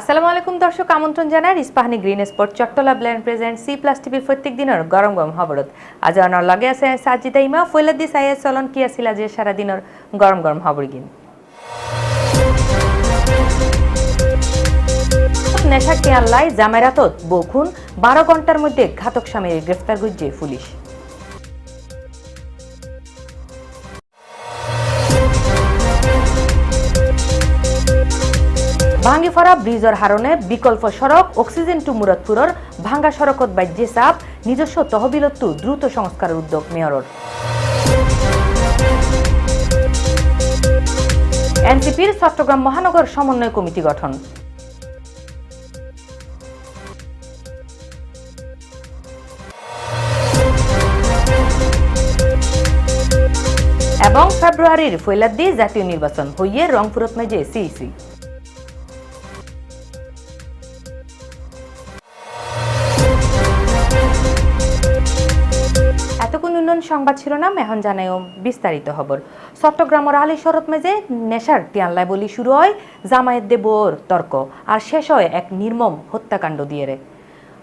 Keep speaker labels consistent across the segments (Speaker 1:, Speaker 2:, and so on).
Speaker 1: আসসালামু আলাইকুম দর্শক, আমন্ত্রণ জানার Ispahani green spot Chattala blend present C plus টিভির প্রত্যেক দিনের গরম গরম খবরত। আজ আমার লগে আছে সাজিদা ইমা ফৈলাদি সাইয়া চলন কি আছিল আজি সারা দিনের গরম গরম খবর গিন। নেশা কেয়াল্লাই জামেরাতত বখুন বারো ঘণ্টার মধ্যে ঘাতক স্বামীর গ্রেফতার গুজে পুলিশ। ভাঙ্গি ফরা ব্রিজর হারণে বিকল্প সড়ক, অক্সিজেন টু মুরাদপুরর ভাঙ্গা সড়কত বাজ্যে চাপ, নিজস্ব তহবিলতো দ্রুত সংস্কারের উদ্যোগ মেয়রর এনসিপির চট্টগ্রাম মহানগর সমন্বয় কমিটি গঠন। এবং ফেব্রুয়ারির ফৈলাদ্দি জাতীয় নির্বাচন হইয়ে রংপুরত মেজে সিইসি সংবাদ শিরোনাম, এখন জানাইও বিস্তারিত খবর। চট্টগ্রামের আলী শরৎ মেজে নেশার তিয়ানলাই বলি শুরু হয় জামায়াত দেবর তর্ক, আর শেষ হয় এক নির্মম হত্যাকাণ্ড দিয়ে রে।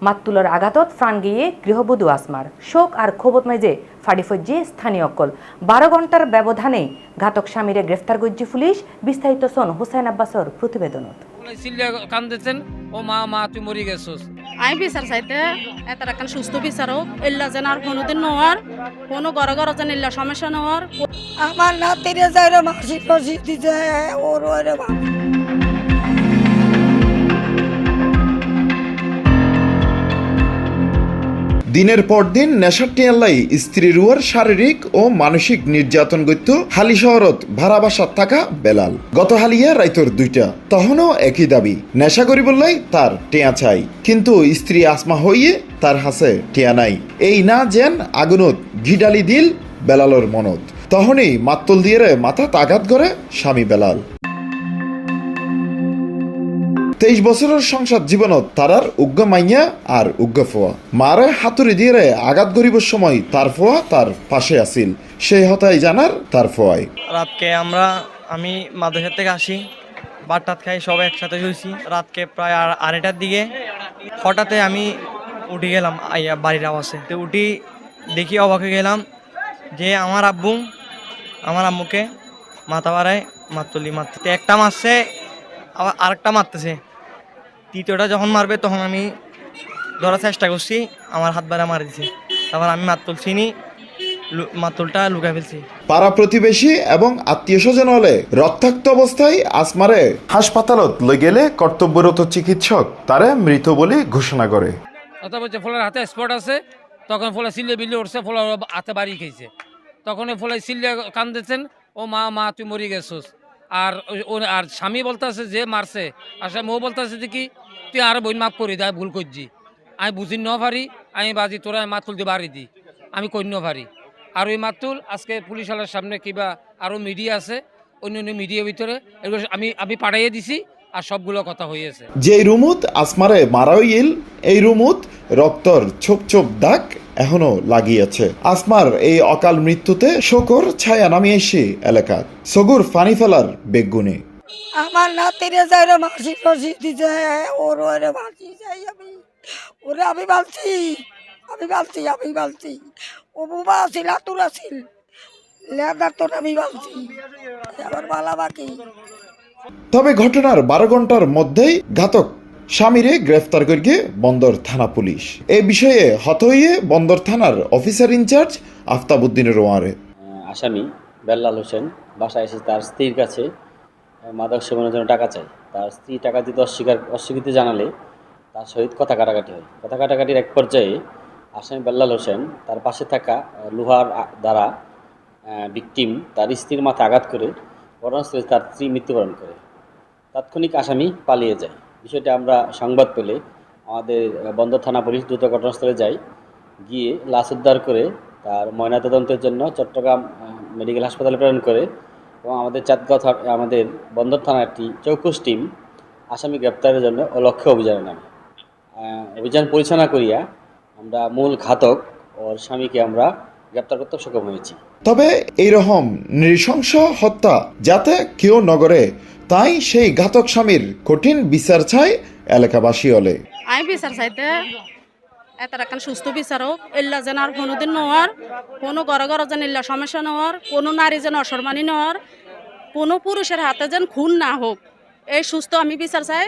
Speaker 1: মাতুলার আঘাতত প্রাণ গিয়ে গৃহবধূ আসমার। শোক আর ক্ষোভত মেজে ফাডিফজ্জি স্থানীয় অকল। বারো ঘণ্টার ব্যবধানে ঘাতক স্বামীরে গ্রেফতার করছে পুলিশ, বিস্তারিত সন হুসাইন আব্বাসর প্রতিবেদনত।
Speaker 2: চিল্লিয়া কান্দেছেন ও মা মা তুই মরি গেছিস।
Speaker 3: আমি বিচার চাইতে এটা একখান সুস্থ বিচার হোক এল্লা যেন আর কোনোদিন নোয়ার কোনো ঘরে ঘরে যেন এল্লা সমস্যা নোয়ার
Speaker 4: আমার নাতিরে যাইরে মাসি রসিদ দিছে ওর ওরে
Speaker 5: দিনের পর দিন নেশার টিয়াল্লাই স্ত্রীর উয়ার শারীরিক ও মানসিক নির্যাতন গত্য হালি শহরত ভাড়া বাসাত থাকা বেলাল। গত হালিয়া রাইতর দুইটা। তখনও একই দাবি, নেশা করি বললাই তার টিয়া চাই। কিন্তু স্ত্রী আসমা হইয়ে তার হাসে টিয়া নাই। এই না যেন আগুনত ঘিডালি দিল বেলালর মনত। তখনই মাত্তল দিয়ে মাথা তাগাত করে স্বামী বেলাল। তেইশ বছরের সংসার জীবনত তারার উগ্র মাইয়া আর উগ্র ফোয়া। মারে হাতুড়ি দিয়ে আঘাত গরিবের সময় তার ফোয়া তার পাশে আসিল সেই হতাই জানার তার ফোয়াই
Speaker 6: রাতকে আমরা, আমি মাদ্রাসা থেকে আসি, ভাত টাত খাই সবাই একসাথে শুয়েছি রাতকে প্রায় আড়াইটার দিকে হঠাৎ আমি উঠে গেলাম, আইয়া বাড়ির আওয়াজে। তো উঠি দেখি অবাক গেলাম যে আমার আব্বু, আমার আম্মুকে মাথা বাড়ায় মাতলি মারতে। একটা মারছে, আবার আরেকটা মারতেছে। তৃতীয়টা যখন মারবে তখন আমি ধরার চেষ্টা করছি আমার হাত বাড়া মারি দিছে। তারপর আমি মাতুল চিনি লু- মাতুলটা লুকাই ফেলছি।
Speaker 5: পাড়া প্রতিবেশী এবং আত্মীয় স্বজন হলে রক্তাক্ত অবস্থায় আসমারে হাসপাতালত লই গেলে কর্তব্যরত চিকিৎসক তারে মৃত বলে ঘোষণা করে।
Speaker 2: অথবা বলছে ফলের হাতে স্পট আছে তখন ফলে চিল্লিয়ে বিল্লি উঠছে ফলে হাতে বাড়ি খেয়েছে। তখন ফলে চিল্লিয়ে কান্দেছেন ও মা মা তুই মরি গেছিস। আর আর স্বামী বলতেছে যে মারছে, আর ও বলতেছে যে কি, তুই আর বই মাফ করি দেয় ভুল করছি। আমি বুঝি ন পারি আমি বাজি তোরা মাতুল দিয়ে বাড়ি দিই আমি কই ন পারি আর ওই মাতুল আজকে পুলিশওয়ালার সামনে কিবা আরও মিডিয়া আছে অন্য অন্য মিডিয়ার ভিতরে, এগুলো আমি আমি পাঠাইয়ে দিছি, আর সবগুলো কথা হয়েছে
Speaker 5: যেই রুমুত আসমারে মারা হইল এই রুমুত রক্তর ছোপ ছোপ দাগ এখনও লাগিয়েছে। আসমার এই অকাল মৃত্যুতে শোকর ছায়া নামিয়ে এসে এলাকা সগুর ফানি ফেলার বেগুনে।
Speaker 4: আমার নাতিরে যাইরে মাসিক রসিদ দিছে ওর ওরে বাঁচি যাই আমি। ওরে আমি বালছি আমি বালছি আমি বালছি ও বুবা আছিল আতুর আছিল। লেদার তোর আমি বালছি আমার বালা বাকি।
Speaker 5: তবে ঘটনার বারো ঘণ্টার মধ্যেই ঘাতক স্বামীরে গ্রেফতার করিয়ে বন্দর থানা পুলিশ। এ বিষয়ে হত হইয়ে বন্দর থানার অফিসার ইনচার্জ আফতাবুদ্দিনের ওয়ারে
Speaker 7: আসামি বেল্লাল হোসেন বাসায় এসে তার স্ত্রীর কাছে মাদক সেবনের জন্য টাকা চাই তার স্ত্রী টাকা দিতে অস্বীকার অস্বীকৃতি জানালে তার সহিত কথা কাটাকাটি হয়। কথা কাটাকাটির এক পর্যায়ে আসামি বেল্লাল হোসেন তার পাশে থাকা লোহার দ্বারা ভিকটিম তার স্ত্রীর মাথা আঘাত করে ঘটনাস্থলে তার স্ত্রী মৃত্যুবরণ করে। তাৎক্ষণিক আসামি পালিয়ে যায়। বিষয়টি আমরা সংবাদ পেলে আমাদের বন্দর থানা পুলিশ দ্রুত ঘটনাস্থলে যাই গিয়ে লাশ উদ্ধার করে তার ময়নাতদন্তের জন্য চট্টগ্রাম মেডিকেল হাসপাতালে প্রেরণ করে এবং আমাদের চাঁদগাঁও আমাদের বন্দর থানার একটি চৌকুশ টিম আসামি গ্রেপ্তারের জন্য ও লক্ষ্যে অভিযানে নামে। অভিযান পরিচালনা করিয়া আমরা মূল ঘাতক ওর স্বামীকে আমরা গ্রেপ্তার করতে সক্ষম হয়েছি।
Speaker 5: তবে এইরকম নৃশংস হত্যা যাতে কেউ নগরে তাই সেই ঘাতক স্বামীর কঠিন বিচার চায় এলাকাবাসী হলে।
Speaker 3: আমি বিচার চাইতে এত রাখান সুস্থ বিচার হোক এল্লা যেন আর কোনোদিন নেওয়ার কোনো ঘরে ঘরে যেন এল্লা সমস্যা নেওয়ার কোনো নারী যেন অসম্মানী নেওয়ার কোনো পুরুষের হাতে যেন খুন না হোক। এই সুস্থ আমি বিচার চাই।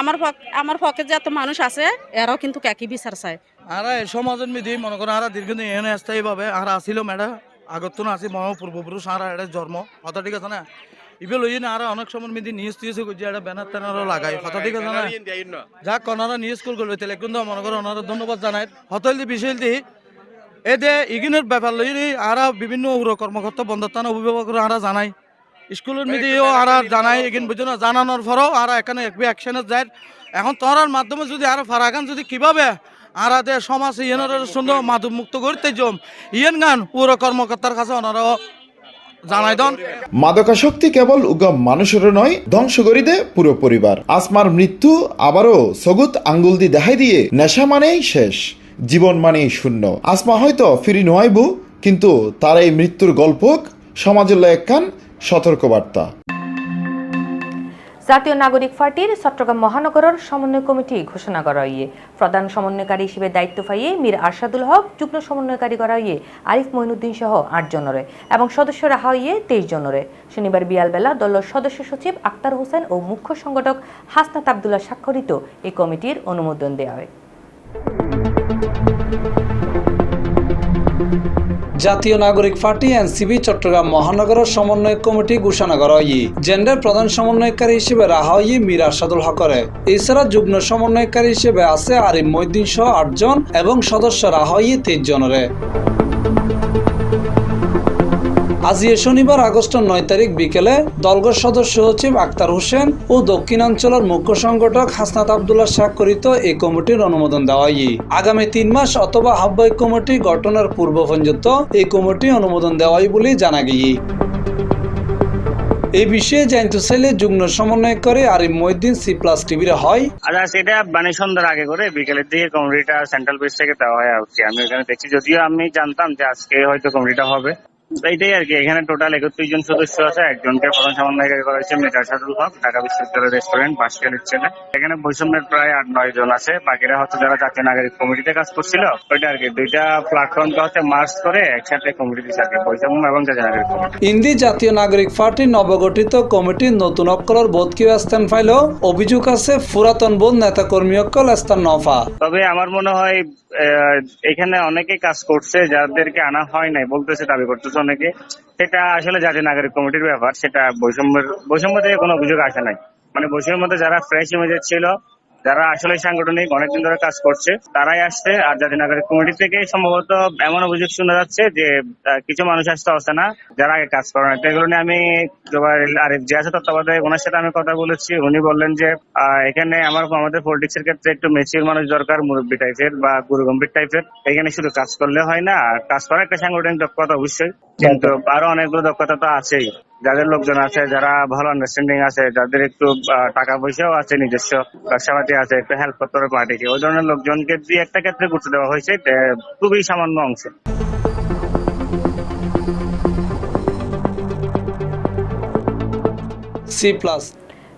Speaker 3: আমার আমার পক্ষে যত মানুষ আছে এরাও কিন্তু একই বিচার চায়।
Speaker 8: আর এই সমাজের মিদি মনে করেন আর দীর্ঘদিন এখানে স্থায়ীভাবে আর আসিল মেডা আগত না আসি মহ পূর্বপুরুষ আর এটা জন্ম। কথা ঠিক আছে না? ইবে লই না আর অনেক সময় মিদি নিউজ টিউজ করছে এটা ব্যানার ট্যানারও লাগাই কথা ঠিক আছে না? যাক ওনারা নিউজ কল করবে তাহলে কিন্তু মনে করেন ওনারা ধন্যবাদ জানাই হতল দি বিষয় দি এ দে ইগিনের ব্যাপার লই আর বিভিন্ন কর্মকর্তা বন্ধত্বান অভিভাবকরা আর জানাই স্কুলের মিডিয়েও আর জানাই এগিন বুঝো না জানানোর পরেও আর এখানে একবি অ্যাকশনে যায়। এখন তোরার মাধ্যমে যদি আর ফারাগান যদি কীভাবে? আর আদে সমাজ ইয়েনের সুন্দর মাদক মুক্ত করতে জম ইয়েন গান পুরো কর্মকর্তার কাছে ওনারাও
Speaker 5: মাদকাসক্তি কেবল উগম মানুষের নয়, ধ্বংস করি দে পুরো পরিবার। আসমার মৃত্যু আবারও সগুত আঙ্গুল দিয়ে দেখাই দিয়ে, নেশা মানেই শেষ, জীবন মানেই শূন্য। আসমা হয়তো ফিরি নোয়াইবু কিন্তু তার এই মৃত্যুর গল্প সমাজের একখান সতর্কবার্তা।
Speaker 1: জাতীয় নাগরিক পার্টির চট্টগ্রাম মহানগরের সমন্বয় কমিটি ঘোষণা করা হইয়ে প্রধান সমন্বয়কারী হিসেবে দায়িত্ব পাইয়ে মীর আরশাদুল হক, যুগ্ম সমন্বয়কারী করা হইয়ে আরিফ মঈনুদ্দিন সহ আট জনরে এবং সদস্য রাখা হইয়ে তেইশ জনরে। শনিবার বিয়ালবেলা দলের সদস্য সচিব আক্তার হোসেন ও মুখ্য সংগঠক হাসনাত আবদুল্লাহ স্বাক্ষরিত এই কমিটির অনুমোদন দেওয়া হয়।
Speaker 9: জাতীয় নাগরিক পার্টি এনসিবি চট্টগ্রাম মহানগর সমন্বয় কমিটি ঘোষণা করা জেন্ডার প্রধান সমন্বয়কারী হিসেবে রাহা হয় মীরা সাদুল হকরে। এছাড়া যুগ্ম সমন্বয়কারী হিসেবে আছে আরিম মইদ্দিন সহ আটজন এবং সদস্য রাহা হয় তেইশ জনরে। আজ এ শনিবার, আগস্টের নয় তারিখ বিকেলে দলগত সদস্য সচিব আক্তার হোসেন ও দক্ষিণাঞ্চলের মুখ্য সংগঠক হাসনাত আবদুল্লাহ স্বাক্ষরিত এই কমিটির অনুমোদন দেওয়া হয় আগামী তিন মাস অথবা আহ্বায়ক কমিটি গঠনের পূর্ব পর্যন্ত এই কমিটি অনুমোদন দেওয়াই বলে জানা গিয়ে। এই বিষয়ে জানতে চাইলে যুগ্ম সমন্বয় করে আরিম মহিদ্দিন সি প্লাস টিভির হয়।
Speaker 10: আচ্ছা সেটা মানে সন্ধ্যার আগে করে বিকেলের দিকে কমিটিটা সেন্ট্রাল বেস থেকে দেওয়া হয় আর আমি ওখানে দেখছি, যদিও আমি জানতাম যে আজকে হয়তো কমিটিটা হবে। এইটাই আর কি এখানে টোটাল একত্রিশ জন সদস্য আছে একজনকে প্রধান সমন্বয়কারী করা হয়েছে মির্জা শাহুল হক ঢাকা বিশ্ববিদ্যালয় রেস্টুরেন্ট বাসকালের ছেলে। এখানে বৈষম্যের প্রায় আট নয় জন আছে বাকিরা হচ্ছে যারা জাতীয় নাগরিক কমিটিতে কাজ করছিল ওইটা আর কি। দুইটা প্ল্যাটফর্মকে হচ্ছে মার্চ করে একসাথে কমিটি দিচ্ছে আর বৈষম্য এবং জাতীয় নাগরিক কমিটি।
Speaker 9: ইন্দি জাতীয় নাগরিক পার্টির নবগঠিত কমিটির নতুন অক্কলর বোধ কিউ স্থান ফাইলেও অভিযোগ আছে পুরাতন বোধ নেতা কর্মী অক্কল স্থান নফা
Speaker 10: তবে আমার মনে হয় এখানে অনেকে কাজ করছে, যাদেরকে আনা হয় নাই, বলতেছে দাবি করতেছে অনেকে। সেটা আসলে জাতীয় নাগরিক কমিটির ব্যাপার, সেটা বৈষম্যের বৈষম্য থেকে কোনো অভিযোগ আসে নাই। মানে বৈষম্যের মধ্যে যারা ফ্রেশ ইমেজের ছিল যারা আসলে সাংগঠনিক অনেকদিন ধরে কাজ করছে, তারাই আসছে। আর জাতীয় নাগরিক কমিটি থেকে সম্ভবত এমন অভিযোগ শোনা যাচ্ছে যে কিছু মানুষ আসতে আসছে না, যারা আগে কাজ করে না। এগুলো নিয়ে আমি আরিফ আছে তত্ত্বাবধায়ক, ওনার সাথে আমি কথা বলেছি। উনি বললেন যে এখানে আমার আমাদের পলিটিক্স এর ক্ষেত্রে একটু মেচিউর মানুষ দরকার, মুরব্বী টাইপের বা গুরু গম্ভীর টাইপের এখানে শুধু কাজ করলে হয় না কাজ করা একটা সাংগঠনিক দক্ষতা অবশ্যই। কিন্তু আরও অনেকগুলো দক্ষতা তো আছেই। যাদের লোকজন আছে, যারা ভালো আন্ডারস্ট্যান্ডিং আছে, যাদের একটু টাকা পয়সাও আছে, নিজস্ব ব্যবসাপাতি আছে, একটু হেল্প করতে পার্টিকে ওই ধরনের লোকজনকে দুই একটা ক্ষেত্রে গুরুত্ব দেওয়া হয়েছে খুবই সামান্য অংশ।
Speaker 9: সি প্লাস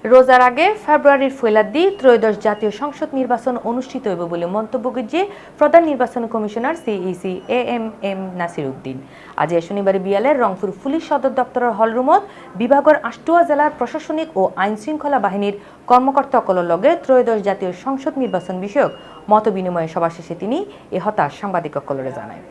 Speaker 1: রোজার আগে ফেব্রুয়ারির ফৈলাদ্দি ত্রয়োদশ জাতীয় সংসদ নির্বাচন অনুষ্ঠিত হইব বলে মন্তব্য করছে প্রধান নির্বাচন commissioner CEC A M M Nasir Uddin আজ শনিবার বিয়ালের রংপুর পুলিশ সদর দপ্তরের হলরুমত বিভাগের আষ্টুয়া জেলার প্রশাসনিক ও আইন শৃঙ্খলা বাহিনীর কর্মকর্তাসকলের লগে ত্রয়োদশ জাতীয় সংসদ নির্বাচন বিষয়ক মত বিনিময় সভা শেষে তিনি এ হতাশ সাংবাদিক সাংবাদিকসকলরে জানায়।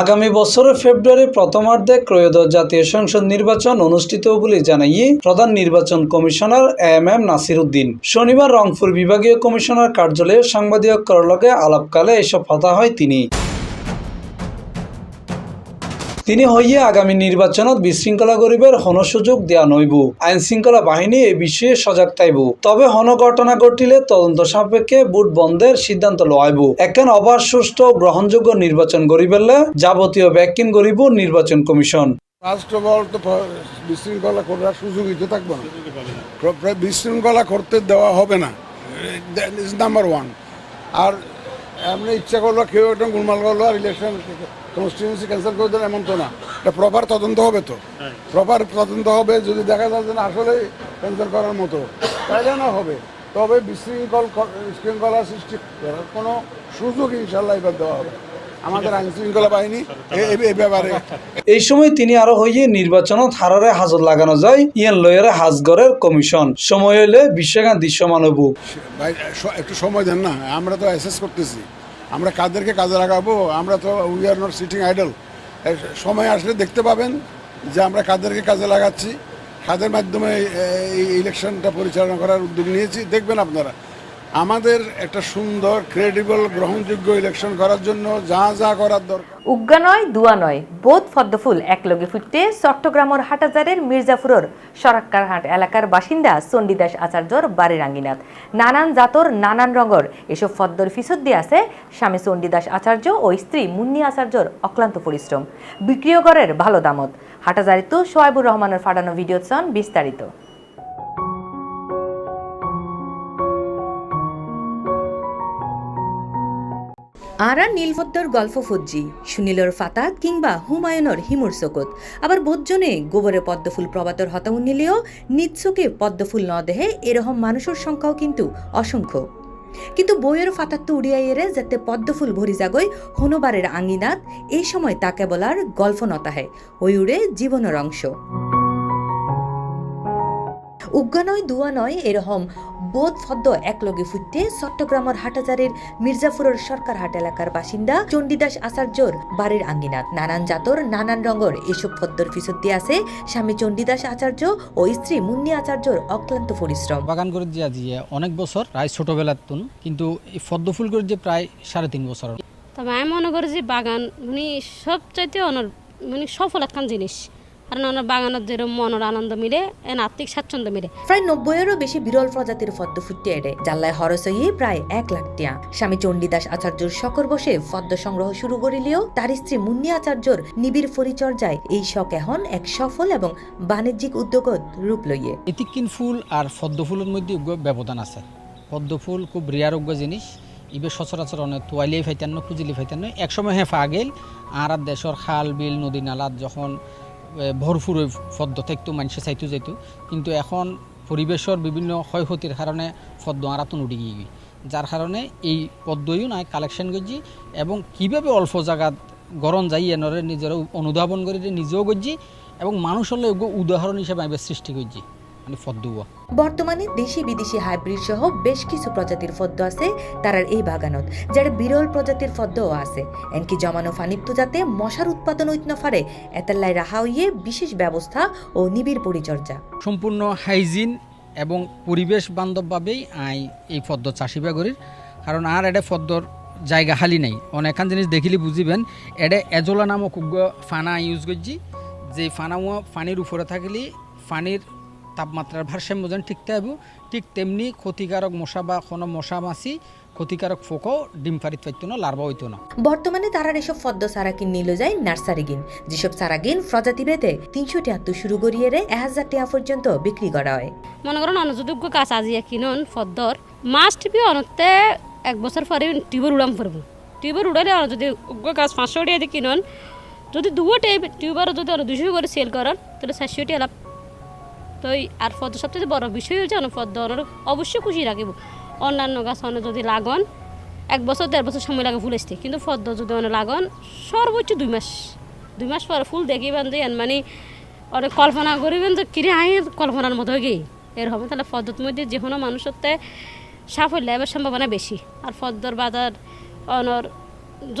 Speaker 9: আগামী বছরের ফেব্রুয়ারি প্রথমার্ধে ক্রয়োদশ জাতীয় সংসদ নির্বাচন অনুষ্ঠিত বলে জানাইয়ে প্রধান নির্বাচন commissioner M M Nasir Uddin. শনিবার রংপুর বিভাগীয় কমিশনার কার্যালয়ে সাংবাদিক লোকে আলাপকালে এসব কথা হয় তিনি। তিনি হইয়া আগামী নির্বাচনত বিশৃঙ্খলা গরিবের হন সুযোগ দেয়া নইব। আইন শৃঙ্খলা বাহিনী এ বিষয়ে সজাগ থাইব তবে হন ঘটনা ঘটিলে তদন্ত সাপেক্ষে ভোট বন্ধের সিদ্ধান্ত লওয়াইব। একখান অবাধ, সুষ্ঠু গ্রহণযোগ্য নির্বাচন গরিবেলে যাবতীয় ব্যাকিং গরিব নির্বাচন কমিশন।
Speaker 11: ফার্স্ট অফ অল তো বিশৃঙ্খলা করার সুযোগই তো থাকবে না। বিশৃঙ্খলা করতে দেওয়া হবে না। নাম্বার ওয়ান আর এমনি ইচ্ছা করল কেউ একটা গুলমাল করল, আর ইলেকশন কনস্টিটিউন্সি ক্যান্সেল করে দিল এমন তো না। এটা প্রপার তদন্ত হবে তো। প্রপার তদন্ত হবে যদি দেখা যায় যে আসলে ক্যান্সেল করার মতো। তাহলে না হবে। তবে বিশৃঙ্খল শৃঙ্খলা সৃষ্টি করার কোনো সুযোগ ইনশাল্লাহ এবার দেওয়া হবে। আমাদের আইন শৃঙ্খলা বাহিনী এ- এ- এ ব্যাপারে।
Speaker 9: এই সময় তিনি আরও হইয়ে নির্বাচনত হারারে হাজত লাগানো যায় ইয়ান লয়ারে হাজগরের কমিশন। সময় হইলে বিশ্বগান দৃশ্যমান হবু
Speaker 11: ভাই একটু সময় দেন না আমরা তো অ্যাসেস করতেছি। আমরা কাদেরকে কাজে লাগাবো? আমরা তো we are not sitting idle সময় আসলে দেখতে পাবেন যে আমরা কাদেরকে কাজে লাগাচ্ছি। কাদের মাধ্যমে এই ইলেকশনটা পরিচালনা করার উদ্যোগ নিয়েছি, দেখবেন আপনারা। আমাদের একটা সুন্দর ক্রেডিবল গ্রহণযোগ্য ইলেকশন করার জন্য যা যা করার দরকার।
Speaker 12: উজ্ঞা নয়, দুয়া নয়। বোধ পদ্মফুল একলগে ফুটতে চট্টগ্রামের হাটাজারের মির্জাপুরের সরাক্কারহাট এলাকার বাসিন্দা চণ্ডীদাস আচার্যর বাড়ির আঙ্গিনাত নানান জাতর, নানান রঙর এসব ফদ্দর ফিসদ দিয়ে আছে স্বামী চণ্ডীদাস আচার্য ও স্ত্রী মুন্নি আচার্যর অক্লান্ত পরিশ্রম। বিক্রিয় বিক্রিয়গরের ভালো দামত। হাটাজারিত সোয়াইবুর রহমানের ফাটানো ভিডিও চান বিস্তারিত। আরা নীলপদ্মর গল্প ফজ্জি সুনীলর ফাতাত কিংবা হুমায়ুনর হিমুর চকত আবার বোধজনে গোবরে পদ্মফুল প্রবাতর হতাউন নিলেও নিচ্ছকে পদ্মফুল ন দেহে এরকম মানুষের সংখ্যাও কিন্তু অসংখ্য। কিন্তু বইয়ের ফাতাত তো উড়িয়াই এরে যাতে পদ্মফুল ভরি যাগই হনবারের আঙ্গিনাত এই সময় তা কেবল আর গল্প নতাহে ওই উড়ে জীবনের অংশ। উজ্ঞা নয় দুয়া নয় এরকম বোধ ফদ্দ একলগে ফুটতে চট্টগ্রামের হাটাজারের মির্জাপুরের সরকার হাট এলাকার বাসিন্দা চণ্ডীদাস আচার্যর বাড়ির আঙ্গিনাত। নানান জাতর নানান রঙের এসব ফদ্দর ফিসদ দিয়ে আছে স্বামী চণ্ডীদাস আচার্য ও স্ত্রী মুন্নি আচার্যর অক্লান্ত পরিশ্রম।
Speaker 13: বাগান করে যে আজি অনেক বছর প্রায় ছোটবেলার তুন কিন্তু এই পদ্ম ফুল করে যে প্রায় সাড়ে তিন বছর।
Speaker 3: তবে আমি মনে করি যে বাগান মানে সবচাইতে অনর মানে সফল একখান জিনিস। কারণ ওনার বাগানের যেরকম মনের আনন্দ মিলে এন আর্থিক স্বাচ্ছন্দ্য মিলে।
Speaker 12: প্রায় নব্বইয়েরও বেশি বিরল প্রজাতির ফুটতে এড়ে জাল্লায় হরসইয়ে প্রায় এক লাখ টিয়া। স্বামী চণ্ডীদাস আচার্যর বসে ফদ্দ সংগ্রহ শুরু করিলেও তার স্ত্রী মুন্নি আচার্যর নিবিড় পরিচর্যায় এই শখ এখন এক সফল এবং বাণিজ্যিক উদ্যোগত রূপ লইয়ে।
Speaker 13: এতিকিন ফুল আর পদ্ম ফুলের মধ্যে ব্যবধান আছে। পদ্ম ফুল খুব রেয়ার উগ্র জিনিস। ইবে সচরাচর অনেক তোয়ালিয়ে ফাইতান্ন খুঁজিলি ফাইতান্ন। একসময় হেফা গেল আর দেশের খাল বিল নদী নালাত যখন ভরপুর ফদ্দ থাকতো মানুষে চাইতো যাইতো কিন্তু এখন পরিবেশের বিভিন্ন ক্ষয়ক্ষতির কারণে ফদ্দ আরাতুন উঠে গিয়ে। যার কারণে এই পদ্মইও নাই কালেকশন করছি এবং কীভাবে অল্প জায়গা গরম যাই এনরে নিজের অনুধাবন করে নিজেও করছি এবং মানুষের উদাহরণ হিসেবে আমি সৃষ্টি করছি
Speaker 12: বর্তমানে দেশি বিদেশি হাইব্রিড সহ বেশ কিছু প্রজাতির ফদ্দ আছে তারার এই বাগানত যার বিরল প্রজাতির ফদ্দও আছে। এনকি জমানো ফানিপ্ত যাতে মশার উৎপাদন ঐত নফারে এতাল্লাই রাহা হইয়ে বিশেষ ব্যবস্থা ও নিবিড় পরিচর্যা।
Speaker 13: সম্পূর্ণ হাইজিন এবং পরিবেশ বান্ধবভাবেই আই এই পদ্ম চাষিবা করির। কারণ আর এটা পদ্মর জায়গা হালি নাই। অনেকখান জিনিস দেখিলে বুঝিবেন এটা এজলা নামক ফানা ইউজ করছি। যে ফানাও ফানির উপরে থাকলে পানির তাপমাত্রার ভারসাম্য যেন ঠিক থাকব ঠিক তেমনি ক্ষতিকারক মশা বা কোনো মশা মাছি ক্ষতিকারক ফোকও ডিম পারিত পাইতো না লার্ভা হইতো না।
Speaker 12: বর্তমানে তারার এসব ফদ্দ সারাকিন নিল যায় নার্সারি গিন যেসব সারাগিন প্রজাতি ভেদে তিনশো টিয়াত্তর শুরু করিয়ে রে এক হাজার টিয়া পর্যন্ত বিক্রি করা হয়।
Speaker 3: মনে করেন অনুযোগ্য গাছ আজিয়া কিনুন ফদ্দর মাছ টিপি অনতে এক বছর পরে টিউবের উড়াম পড়ব। টিউবের উড়ালে যদি উগ্র গাছ পাঁচশো টিয়া দিয়ে কিনুন যদি দুটো টিউবার যদি দুশো করে সেল করেন তাহলে চারশো টিয়া লাভ তো আর পদ্ম সবচেয়ে বড় বিষয় হচ্ছে পদ্ম অনেক অবশ্যই খুশি রাখিব। অন্যান্য গাছ অনেক যদি লাগন, এক বছর, দেড় বছর সময় লাগে ফুল আসতে। কিন্তু পদ্ম যদি অনেক লাগন, সর্বোচ্চ দুই মাস। দুই মাস পরে ফুল দেখিবেন যে মানে অনেক কল্পনা করিবেন যে কিরে আই কল্পনার মতো এর হবে তাহলে পদ্মর মধ্যে যে কোনো মানুষের তে সাফল্য এবার সম্ভাবনা বেশি। আর পদ্মর বাজার অনর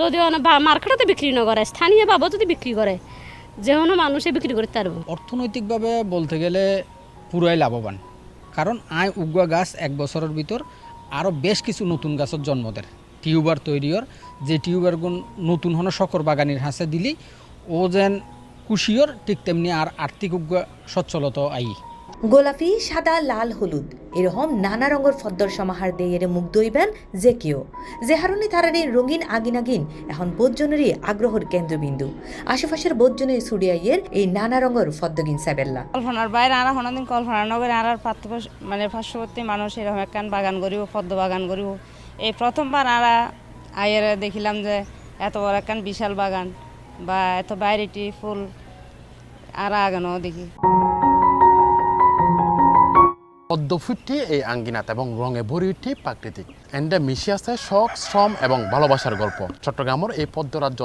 Speaker 3: যদি অনেক মার্কেটতে বিক্রি না করে, স্থানীয় বাবদ যদি বিক্রি করে যে কোনো মানুষে বিক্রি করতে পারব।
Speaker 13: অর্থনৈতিকভাবে বলতে গেলে পুরাই লাভবান। কারণ আয় উগুয়া গাছ এক বছরের ভিতর আরও বেশ কিছু নতুন গাছের জন্ম দেয়। টিউবার তৈরির যে টিউবারগুন নতুন হনো শকর বাগানের হাসে দিলি, ও যেন কুশিওর ঠিক তেমনি আর আর্থিক উগুয়া সচ্ছলতা আই
Speaker 12: গোলাপি, সাদা, লাল, হলুদ। এরকম নানা রঙের ফদ্দর সমাহার দিয়ে এর মুখ দইবেন যে কেউ যে হারণে তারার রঙিন আগিন আগিন এখন বোধজনেরই আগ্রহের কেন্দ্রবিন্দু। আশেপাশের বোধজনের সুডিয়াইয়ের এই নানা রঙের ফদ্দগিন সাবেল্লা
Speaker 14: কল্পনার বাইরে আরা হনদিন কল্পনা নগরে পাত্র মানে পার্শ্ববর্তী মানুষ এরকম একখান বাগান করিব পদ্ম বাগান করিব। এই প্রথমবার আরা
Speaker 15: আইয়ের দেখিলাম যে এত বড় একখান বিশাল বাগান বা এত বাইরেটি ফুল আর আগানো দেখি।
Speaker 14: পদ্মফুটটি এই আঙ্গিনাত এবং রঙে ভরি উঠি প্রাকৃতিক। এন্ডে মিশে আছে শখ, শ্রম এবং ভালোবাসার গল্প। চট্টগ্রামের এই পদ্মরাজ্য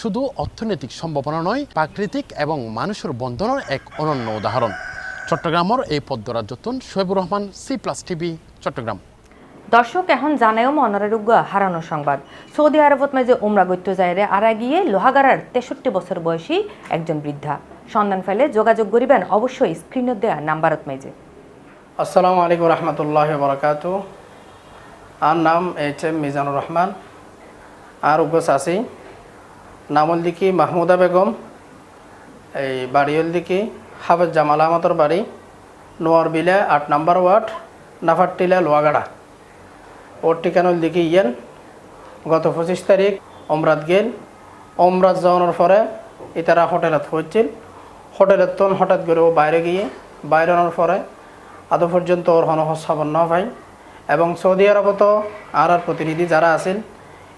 Speaker 14: শুধু অর্থনৈতিক সম্ভাবনা নয়, প্রাকৃতিক এবং মানুষের বন্ধনের এক অনন্য উদাহরণ। চট্টগ্রামের এই পদ্মরাজ্যতুন Shoaibur Rahman, C plus TV, Chattogram.
Speaker 1: দর্শক, এখন জানায়ও মনোরোগ্য হারানোর সংবাদ। সৌদি আরবত মাঝে উমরা গৈত্য জায়রে আরা গিয়ে লোহাগাড়ার তেষট্টি বছর বয়সী একজন বৃদ্ধা। সন্ধান ফেলে যোগাযোগ করিবেন অবশ্যই স্ক্রিনত দেয়া নাম্বারত মেজে
Speaker 16: আসসালামু আলাইকুম রহমতুল্লাহ বরকাত আর নাম এইচ এম মিজানুর রহমান। আর উগ্র চাষি। নামল দিকি মাহমুদা বেগম। এই বাড়িয়ল দিকি হাফেজ জামাল আহমদর বাড়ি। নোয়ার বিলে আট নাম্বার ওয়ার্ড নাফারটিলা লোয়াগাড়া ওর ঠিকানল দিকে ইয়েন। গত পঁচিশ তারিখ অমরাত গেল। অমরাত যাওয়ানোর পরে ইতারা হোটেলত হচ্ছিল হোটেলত তখন হঠাৎ করে ও বাইরে গিয়ে বাইরে আনার পরে আদৌ পর্যন্ত ওর হনহস্থাপন না পাই এবং সৌদি আরবত আর আর প্রতিনিধি যারা আছেন,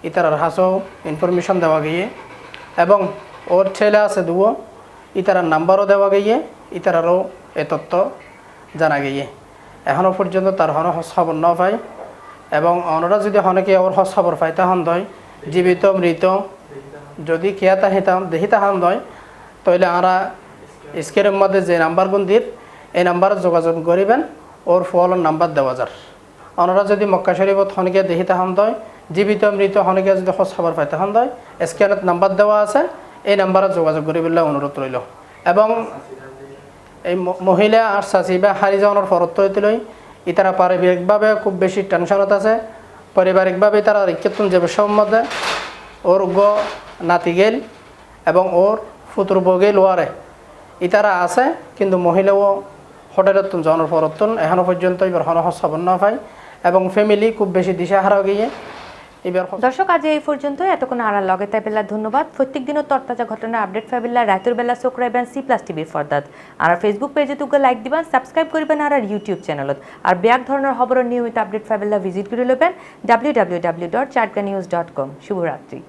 Speaker 16: ইতারার হাসও ইনফরমেশন দেওয়া গিয়ে, এবং ওর ছেলে আছে দুও, ইতারার নাম্বারও দেওয়া গিয়ে, ইতারারও এ তথ্য জানা গিয়ে। এখনও পর্যন্ত তার হন হস্তাবর ন পাই এবং অনরা যদি হনকে ওর হস্তাবর পাই তাহন দয়, জীবিত, মৃত, যদি খেয়া তাহিতাম দেখি তাহান দয় তাহলে আমরা স্ক্রিনের মধ্যে যে নাম্বার বন্দির এই নাম্বারে যোগাযোগ করিবেন ওর ফোনের নাম্বার দেওয়া যার ওনারা যদি মক্কা শরীফত হনকে দেখি তাহান দয় জীবিত মৃত হনকে যদি খোঁজ খবর পাই তাহান দয় স্ক্যানত নাম্বার দেওয়া আছে, এই নাম্বারে যোগাযোগ করিবলৈ অনুরোধ রইল এবং এই মহিলা আর চাচি বা হারি যাওয়ানোর ফরত লৈ ইতারা পারিবারিকভাবে খুব বেশি টেনশনত আছে পারিবারিকভাবে তারা রিক্ষেতন যে মধ্যে ওর গ নাতি গেল এবং ওর ফুতুর বগেল ওয়ারে ইতারা আছে, কিন্তু মহিলাও হোটেলত জনের ফরতন এখনও পর্যন্ত এবার হনহস্থাপন না পায় এবং ফ্যামিলি খুব বেশি দিশাহারা গিয়ে
Speaker 1: দর্শক, আজ এই পর্যন্ত এতক্ষণ আর লগে তাই বেলা ধন্যবাদ। প্রত্যেক দিনও তরতাজা ঘটনা আপডেট পাইবেলা রাতের বেলা চোখ রাখবেন সি প্লাস টিভির ফর্দাত আর ফেসবুক পেজে তুকে লাইক দিবেন সাবস্ক্রাইব করবেন আর ইউটিউব চ্যানেলত আর ব্যাক ধরনের খবরের নিয়মিত আপডেট পাইবেলা ভিজিট করে লবেন ডাব্লিউ ডাব্লিউ ডাব্লিউ ডট চাটকা নিউজ ডট কম শুভরাত্রি।